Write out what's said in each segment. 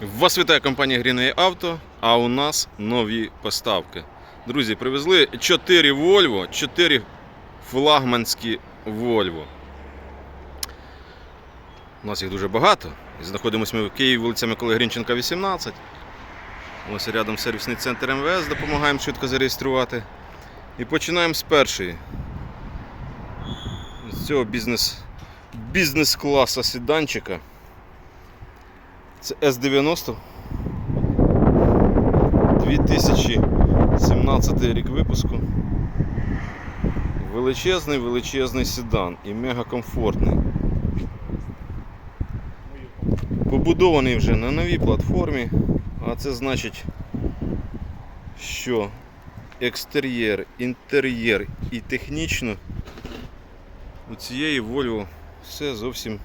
Вас вітає компанія Greenway Auto, а у нас нові поставки. Друзі, привезли 4 Volvo, 4 флагманські Volvo. У нас їх дуже багато. Знаходимося ми в Києві, вулиця Миколи Грінченка, 18. Ось рядом сервісний центр МВС, допомагаємо швидко зареєструвати. І починаємо з першої. З цього бізнес, бізнес-класа седанчика. Це С90. 2017 рік випуску. Величезний, величезний седан і мега комфортний. Побудований вже на новій платформі, а це значить, що екстер'єр, інтер'єр і технічно у цієї Volvo все зовсім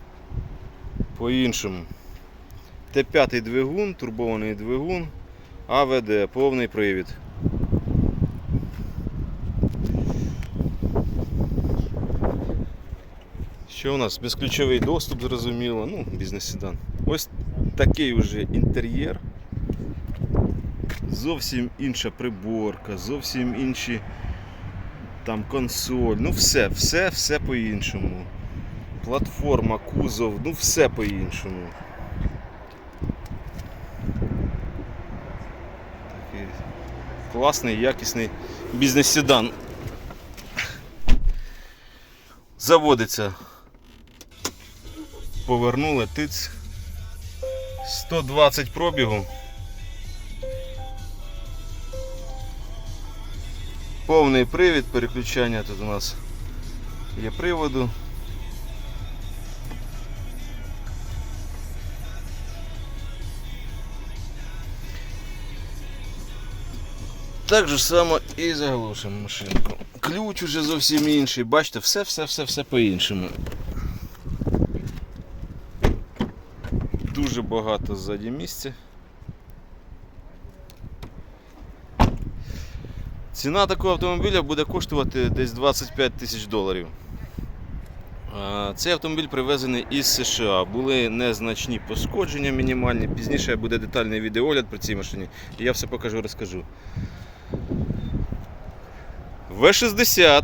по-іншому. Т5 двигун, турбований двигун, АВД, повний привід. Що у нас? Безключовий доступ, зрозуміло, ну, бізнес-седан. Ось такий вже інтер'єр. Зовсім інша приборка, зовсім інші там консоль. Ну все, все, все по-іншому. Платформа, кузов, ну все по-іншому. Такий класний, якісний бізнес-седан. Заводиться. Повернули тиць. 120 пробігу. Повний привід переключання тут у нас є приводу. Так же само і заглушимо машинку. Ключ уже зовсім інший. Бачите, все, все, все, все по-іншому. Дуже багато ззаді місця. Ціна такого автомобіля буде коштувати десь 25 тисяч доларів. Цей автомобіль привезений із США. Були незначні пошкодження мінімальні. Пізніше буде детальний відеогляд про цій машині. І я все покажу, розкажу. В60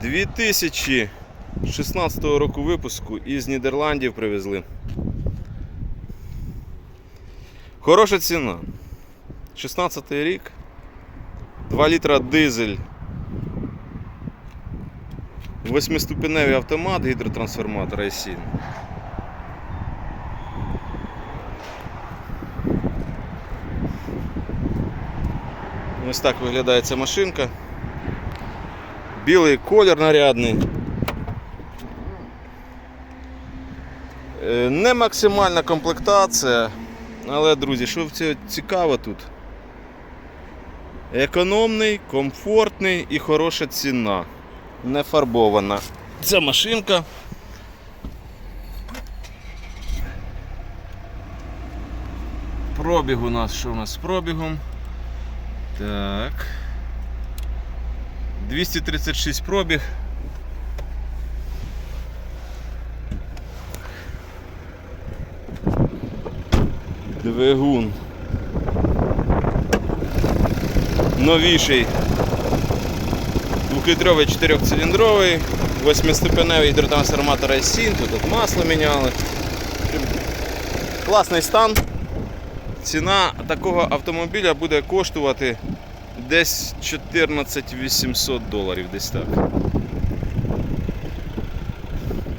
2016 року випуску із Нідерландів привезли. Хороша ціна. 16 рік. 2 літра дизель. Восьмиступеневий автомат, гідротрансформатор i7. Ось так виглядає ця машинка. Білий колір нарядний. Е, Не максимальна комплектація, але, друзі, що цікаво тут? Економний, комфортний і хороша ціна. Не фарбована. Ця машинка. Пробіг у нас, що у нас з пробігом? Так. 236 пробіг. Двигун. Новіший. Двухлітровий чотирьохциліндровий, восьмиступеневий гідротрансформатор i7, тут масло міняли. Класний стан. Ціна такого автомобіля буде коштувати десь 14 800 доларів, десь так.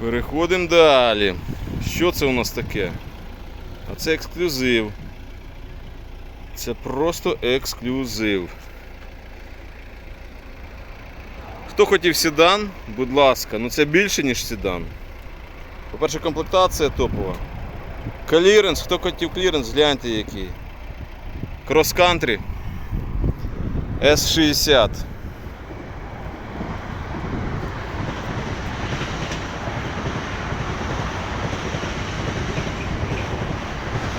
Переходимо далі. Що це у нас таке? А це ексклюзив. Це просто ексклюзив. Хто хотів седан, будь ласка, ну це більше, ніж седан. По-перше, комплектація топова. Кліренс, хто хотів кліренс, гляньте який. Крос-кантрі S60.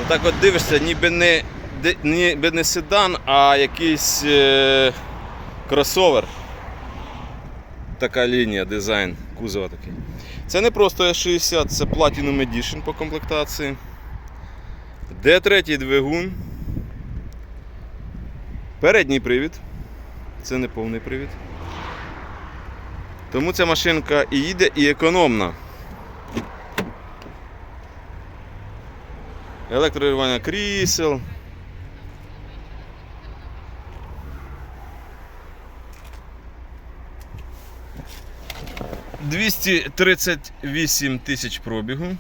Отак от дивишся, ніби не, ніби не седан, а якийсь е, кросовер. Така лінія, дизайн кузова такий. Це не просто S60, це Platinum Edition по комплектації. Де третій двигун? Передній привід. Це не повний привід. Тому ця машинка і їде, і економна. Електрорегулювання крісел. Двісті тридцять вісім тисяч пробігу.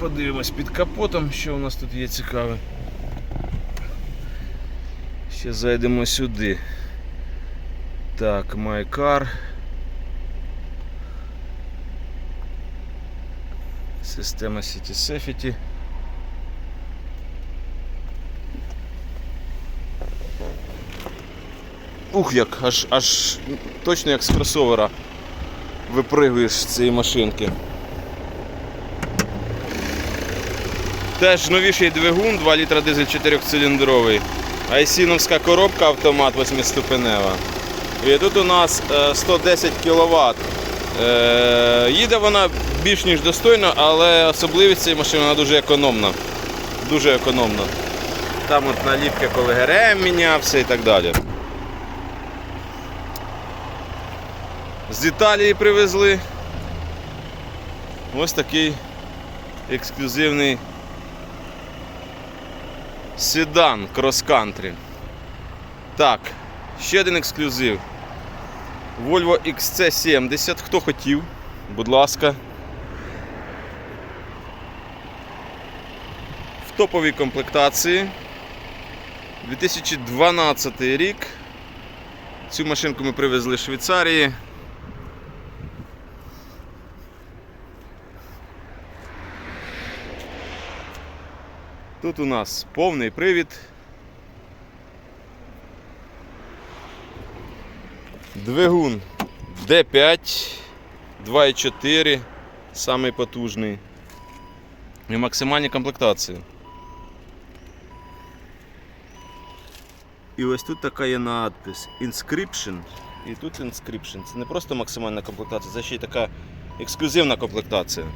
Подивимось під капотом, що у нас тут є цікаве. Ще зайдемо сюди. Так, Car. Система City Safety. Ух, як, аж, аж точно як з кросовера випригуєш з цієї машинки. Теж новіший двигун, 2 літра дизель 4-циліндровий. Айсіновська коробка автомат 8-ступенева. І тут у нас е, 110 кВт. Е, Їде вона більш ніж достойно, але особливість цієї машини вона дуже економна. Дуже економна. Там от наліпки, коли мінявся і так далі. З Італії привезли. Ось такий ексклюзивний седан крос-кантрі. Так, ще один ексклюзив. Volvo XC70. Хто хотів, будь ласка. В топовій комплектації. 2012 рік. Цю машинку ми привезли з Швейцарії. Тут у нас повний привід. Двигун D5 2.4, самий потужний. І максимальні комплектації. І ось тут така є надпис Inscription. І тут Inscription. Це не просто максимальна комплектація, це ще й така ексклюзивна комплектація.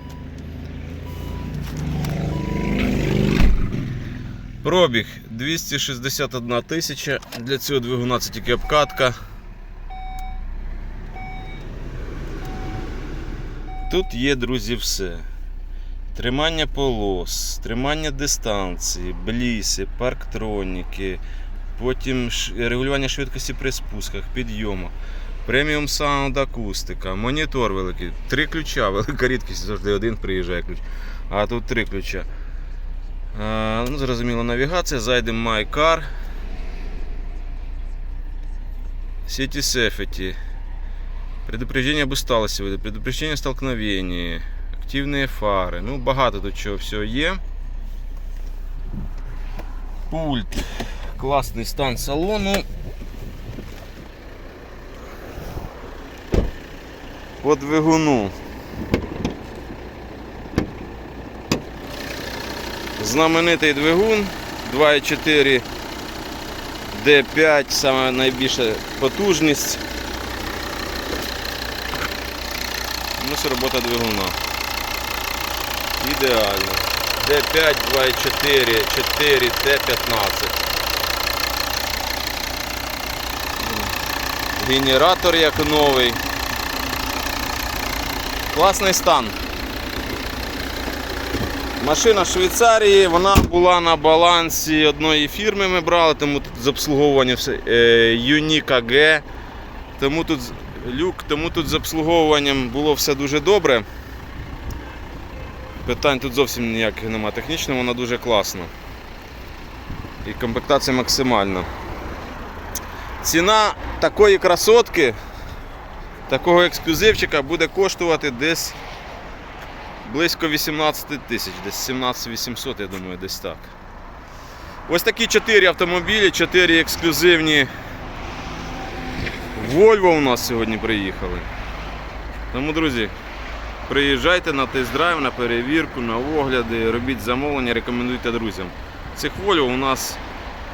Пробіг 261 тисяча. Для цього двигуна це тільки обкатка. Тут є, друзі, все. Тримання полос, тримання дистанції, бліси, парктроніки, потім регулювання швидкості при спусках, підйомах, преміум саунд акустика, монітор великий, три ключа, велика рідкість, завжди один приїжджає ключ, а тут три ключа. А, ну, зрозуміло, навігація, зайдемо My Car. City Safety. Предупреждение об усталости, предупреждение о столкновении, активные фари. Ну, багато тут чого всього є. Пульт. Класний стан салону. По двигуну. Знаменитий двигун 2,4 D5, саме найбільша потужність. Ось робота двигуна. Ідеально. D5, 2,4, 4, Т15. Генератор як новий. Класний стан. Машина Швейцарії, вона була на балансі одної фірми ми брали, тому тут з обслуговування е, Unique тому тут люк, тому тут з обслуговуванням було все дуже добре. Питань тут зовсім ніяких немає. Технічно вона дуже класна. І комплектація максимальна. Ціна такої красотки, такого ексклюзивчика буде коштувати десь близько 18 тисяч, десь 17 800, я думаю, десь так. Ось такі 4 автомобілі, 4 ексклюзивні Volvo у нас сьогодні приїхали. Тому, друзі, приїжджайте на тест-драйв, на перевірку, на огляди, робіть замовлення, рекомендуйте друзям. Цих Volvo у нас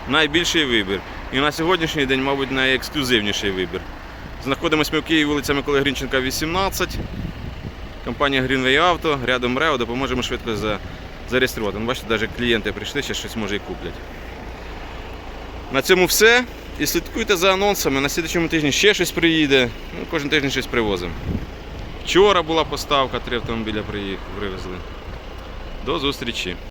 найбільший вибір. І на сьогоднішній день, мабуть, найексклюзивніший вибір. Знаходимося ми в Києві, вулиця Миколи Грінченка, 18. Компанія Greenway Auto, рядом РЕО, допоможемо швидко за, зареєструвати. Ну, бачите, навіть клієнти прийшли, ще щось може і куплять. На цьому все. І слідкуйте за анонсами. На слідчому тижні ще щось приїде. Ну, кожен тиждень щось привозимо. Вчора була поставка, три автомобіля привезли. До зустрічі!